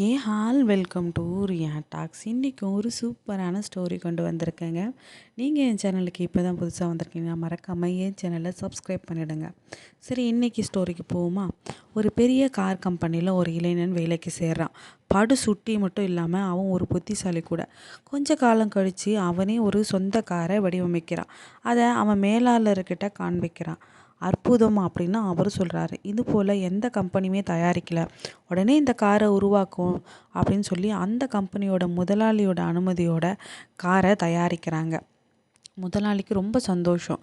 Hey all welcome to Riya talks. இன்றைக்கும் ஒரு சூப்பரான ஸ்டோரி கொண்டு வந்திருக்கேங்க. நீங்கள் என் சேனலுக்கு இப்போ தான் புதுசாக வந்திருக்கீங்கன்னா மறக்காமல் என் சேனலை சப்ஸ்கிரைப் பண்ணிவிடுங்க சரி இன்றைக்கி ஸ்டோரிக்கு போவோமா? ஒரு பெரிய கார் கம்பெனியில் ஒரு இளைஞன் வேலைக்கு சேர்றான். படு சுட்டி மட்டும் இல்லாமல் அவன் ஒரு புத்திசாலி கூட. கொஞ்ச காலம் கழித்து அவனே ஒரு சொந்த காரை வடிவமைக்கிறான். அதை அவன் மேலாளர்கிட்ட காண்பிக்கிறான். அற்புதம் அப்படின்னு அவர் சொல்கிறாரு இது போல் எந்த கம்பெனியுமே தயாரிக்கல. உடனே இந்த காரை உருவாக்கும் அப்படின்னு சொல்லி அந்த கம்பெனியோட முதலாளியோட அனுமதியோட காரை தயாரிக்கிறாங்க. முதலாளிக்கு ரொம்ப சந்தோஷம்.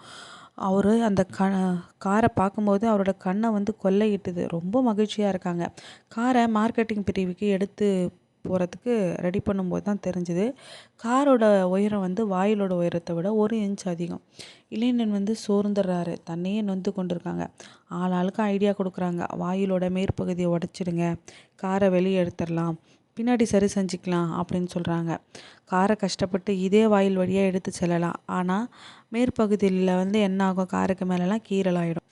அவர் அந்த க காரை பார்க்கும்போது அவரோட கண்ணை வந்து கொள்ளையிட்டுது. ரொம்ப மகிழ்ச்சியாக இருக்காங்க. காரை மார்க்கெட்டிங் பிரிவுக்கு எடுத்து போகிறதுக்கு ரெடி பண்ணும்போது தான் தெரிஞ்சுது. காரோட உயரம் வந்து வாயிலோட உயரத்தை விட ஒரு இன்ச் அதிகம். இளைஞன் வந்து சோர்ந்துடுறாரு. தன்னையே நொந்து கொண்டிருக்காங்க. ஆள் ஆளுக்கு ஐடியா கொடுக்குறாங்க. வாயிலோட மேற்பகுதியை உடச்சிடுங்க. காரை வெளியே எடுத்துடலாம். பின்னாடி சரி செஞ்சுக்கலாம் அப்படின்னு சொல்கிறாங்க காரை கஷ்டப்பட்டு இதே வாயில் வழியாக எடுத்து செல்லலாம். ஆனால் மேற்பகுதியில் வந்து என்ன ஆகும்? காருக்கு மேலெலாம் கீரலாயிடும்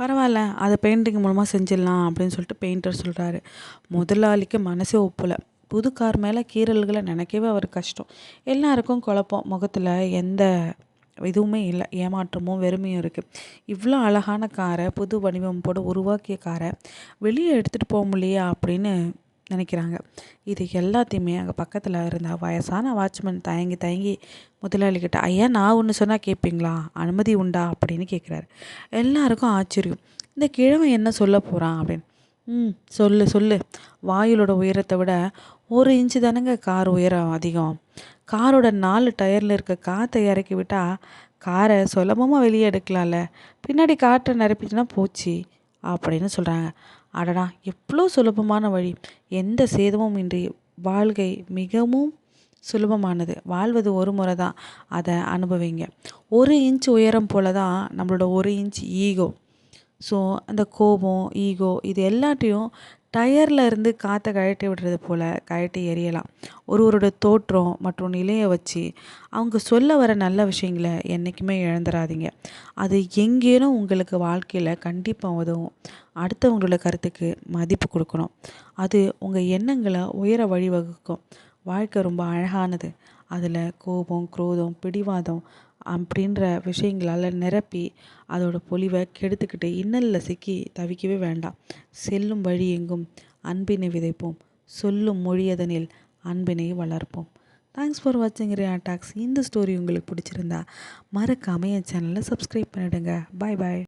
பரவாயில்ல. அதை பெயிண்டிங் மூலமாக செஞ்சிடலாம் அப்படின்னு சொல்லிட்டு பெயிண்டர் சொல்கிறாரு முதலாளிக்கு மனசே ஒப்பலை. புது கார் மேலே கீறல்களை நினைக்கவே அவர் கஷ்டம். எல்லாருக்கும் குழப்பம். முகத்தில் எந்த இதுவுமே இல்லை. ஏமாற்றமும் வெறுமையும் இருக்குது இவ்வளோ அழகான காரை புது வடிவமைப்போடு உருவாக்கிய காரை வெளியே எடுத்துகிட்டு போக முடியா அப்படின்னு நினைக்கிறாங்க. இது எல்லாத்தையுமே அங்கே பக்கத்தில் இருந்த வயசான வாட்ச்மேன் தயங்கி தயங்கி முதலாளிக்கிட்ட ஐயா நான் ஒன்று சொன்னால் கேட்பீங்களா அனுமதி உண்டா? அப்படின்னு கேட்குறாரு எல்லாருக்கும் ஆச்சரியம். இந்த கிழமை என்ன சொல்ல போகிறான் அப்படின்னு. ம் சொல்லு சொல்லு. வாயிலோட உயரத்தை விட ஒரு இன்ச்சு தானேங்க கார் உயரம் அதிகம். காரோட நாலு டயரில் இருக்க காற்றை இறக்கி விட்டால் காரை சுலபமாக வெளியே எடுக்கலாம்ல. பின்னாடி காற்றை நிரப்பிட்டுனா போச்சு அப்படின்னு சொல்கிறாங்க அடடா எவ்வளோ சுலபமான வழி. எந்த சேதமும் இன்றி வாழ்க்கை மிகவும் சுலபமானது. வாழ்வது ஒரு முறை தான். அதை அனுபவிங்க. ஒரு இன்ச் உயரம் போல தான் நம்மளோட ஒரு இன்ச் ஈகோ. ஸோ அந்த கோபம் ஈகோ இது எல்லாத்தையும் டயரில் இருந்து காற்றை கழட்டி விடுறது போல் கழட்டி எறியலாம். ஒருவரோட தோற்றம் மற்றும் நிலையை வச்சு அவங்க சொல்ல வர நல்ல விஷயங்களை என்றைக்குமே இழந்துடாதீங்க அது எங்கேனும் உங்களுக்கு வாழ்க்கையில் கண்டிப்பாக உதவும். அடுத்தவங்களோட கருத்துக்கு மதிப்பு கொடுக்கணும். அது உங்கள் எண்ணங்களை உயர வழிவகுக்கும். வாழ்க்கை ரொம்ப அழகானது. அதில் கோபம் குரோதம் பிடிவாதம் அப்படின்ற விஷயங்களால் நிரப்பி அதோட பொலிவை கெடுத்துக்கிட்டு இன்னலில் சிக்கி தவிக்கவே வேண்டாம். செல்லும் வழி எங்கும். அன்பினை விதைப்போம். சொல்லும் மொழியதனில் அன்பினை வளர்ப்போம். தேங்க்ஸ் ஃபார் வாட்சிங் ரியா டாக்ஸ் இந்த ஸ்டோரி உங்களுக்கு பிடிச்சிருந்தா மறக்காமல் என் சேனலை சப்ஸ்கிரைப் பண்ணிவிடுங்க பாய் பாய்